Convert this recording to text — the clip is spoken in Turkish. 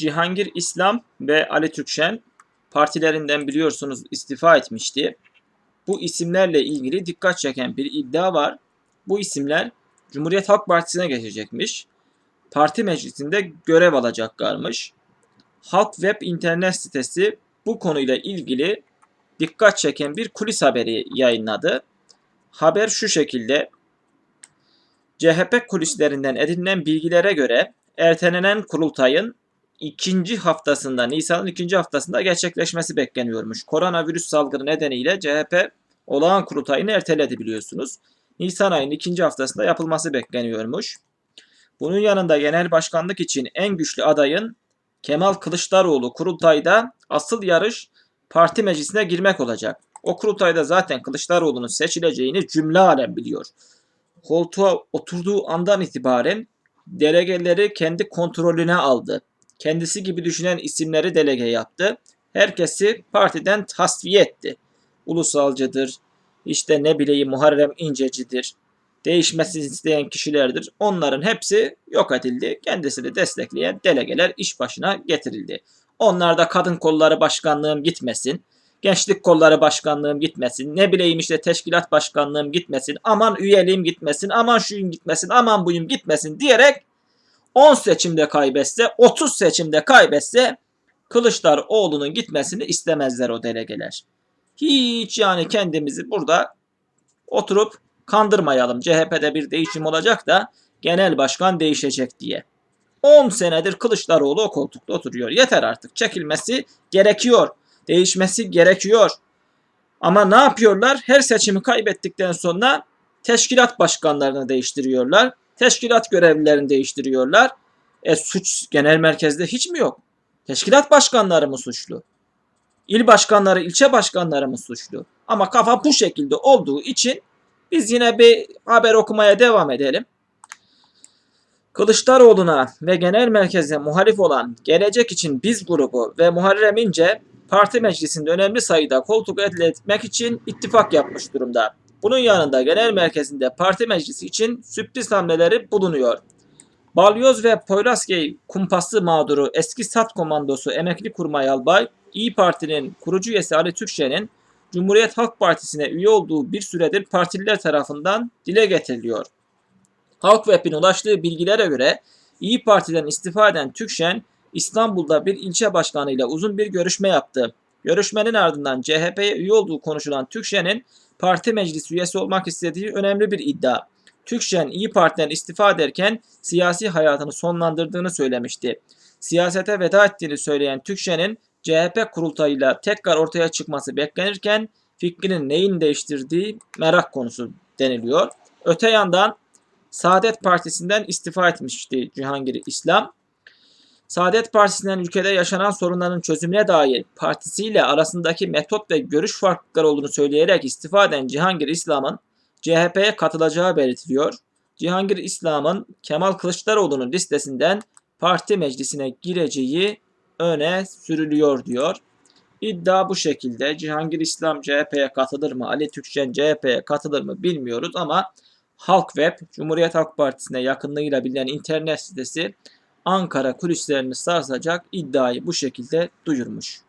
Cihangir İslam ve Ali Türkşen partilerinden biliyorsunuz istifa etmişti. Bu isimlerle ilgili dikkat çeken bir iddia var. Bu isimler Cumhuriyet Halk Partisi'ne geçecekmiş. Parti meclisinde görev alacaklarmış. Halk Web internet sitesi bu konuyla ilgili dikkat çeken bir kulis haberi yayınladı. Haber şu şekilde. CHP kulislerinden edinilen bilgilere göre ertelenen kurultayın ikinci haftasında, Nisan'ın ikinci haftasında gerçekleşmesi bekleniyormuş. Koronavirüs salgını nedeniyle CHP olağan kurultayını erteledi biliyorsunuz. Nisan ayının ikinci haftasında yapılması bekleniyormuş. Bunun yanında genel başkanlık için en güçlü adayın Kemal Kılıçdaroğlu kurultayda asıl yarış parti meclisine girmek olacak. O kurultayda zaten Kılıçdaroğlu'nun seçileceğini cümle alem biliyor. Koltuğa oturduğu andan itibaren delegeleri kendi kontrolüne aldı. Kendisi gibi düşünen isimleri delege yaptı. Herkesi partiden tasfiye etti. Ulusalcıdır, işte ne bileyim Muharrem İncecidir, değişmesini isteyen kişilerdir. Onların hepsi yok edildi. Kendisini destekleyen delegeler iş başına getirildi. Onlarda kadın kolları başkanlığım gitmesin. Gençlik kolları başkanlığım gitmesin. Ne bileyim işte teşkilat başkanlığım gitmesin. Aman üyeliğim gitmesin. Aman şuyum gitmesin. Aman buyum gitmesin diyerek 10 seçimde kaybetse 30 seçimde kaybetse Kılıçdaroğlu'nun gitmesini istemezler o delegeler. Hiç yani kendimizi burada oturup kandırmayalım. CHP'de bir değişim olacak da genel başkan değişecek diye. 10 senedir Kılıçdaroğlu o koltukta oturuyor. Yeter artık. Çekilmesi gerekiyor. Değişmesi gerekiyor. Ama ne yapıyorlar? Her seçimi kaybettikten sonra teşkilat başkanlarını değiştiriyorlar. Teşkilat görevlilerini değiştiriyorlar. E suç genel merkezde hiç mi yok? Teşkilat başkanları mı suçlu? İl başkanları, ilçe başkanları mı suçlu? Ama kafa bu şekilde olduğu için biz yine bir haber okumaya devam edelim. Kılıçdaroğlu'na ve genel merkeze muhalif olan Gelecek için Biz grubu ve Muharrem İnce parti meclisinde önemli sayıda koltuk elde etmek için ittifak yapmış durumda. Bunun yanında genel merkezinde parti meclisi için sürpriz hamleleri bulunuyor. Balyoz ve Poyrazköy kumpası mağduru eski SAT komandosu emekli kurmay albay, İyi Parti'nin kurucu üyesi Ali Türkşen'in Cumhuriyet Halk Partisi'ne üye olduğu bir süredir partililer tarafından dile getiriliyor. Halk Web'in ulaştığı bilgilere göre İyi Parti'den istifa eden Türkşen, İstanbul'da bir ilçe başkanıyla uzun bir görüşme yaptı. Görüşmenin ardından CHP'ye üye olduğu konuşulan Türkşen'in parti meclis üyesi olmak istediği önemli bir iddia. Türkşen İyi Parti'den istifa ederken siyasi hayatını sonlandırdığını söylemişti. Siyasete veda ettiğini söyleyen Türkşen'in CHP kurultayıyla tekrar ortaya çıkması beklenirken fikrinin neyin değiştirdiği merak konusu deniliyor. Öte yandan Saadet Partisi'nden istifa etmişti Cihangir İslam. Saadet Partisi'nden ülkede yaşanan sorunların çözümüne dair partisiyle arasındaki metot ve görüş farklılıkları olduğunu söyleyerek istifa eden Cihangir İslam'ın CHP'ye katılacağı belirtiliyor. Cihangir İslam'ın Kemal Kılıçdaroğlu'nun listesinden parti meclisine gireceği öne sürülüyor diyor. İddia bu şekilde. Cihangir İslam CHP'ye katılır mı? Ali Türkçen CHP'ye katılır mı bilmiyoruz ama Halk Web, Cumhuriyet Halk Partisi'ne yakınlığıyla bilinen internet sitesi Ankara kulislerini sarsacak iddiayı bu şekilde duyurmuş.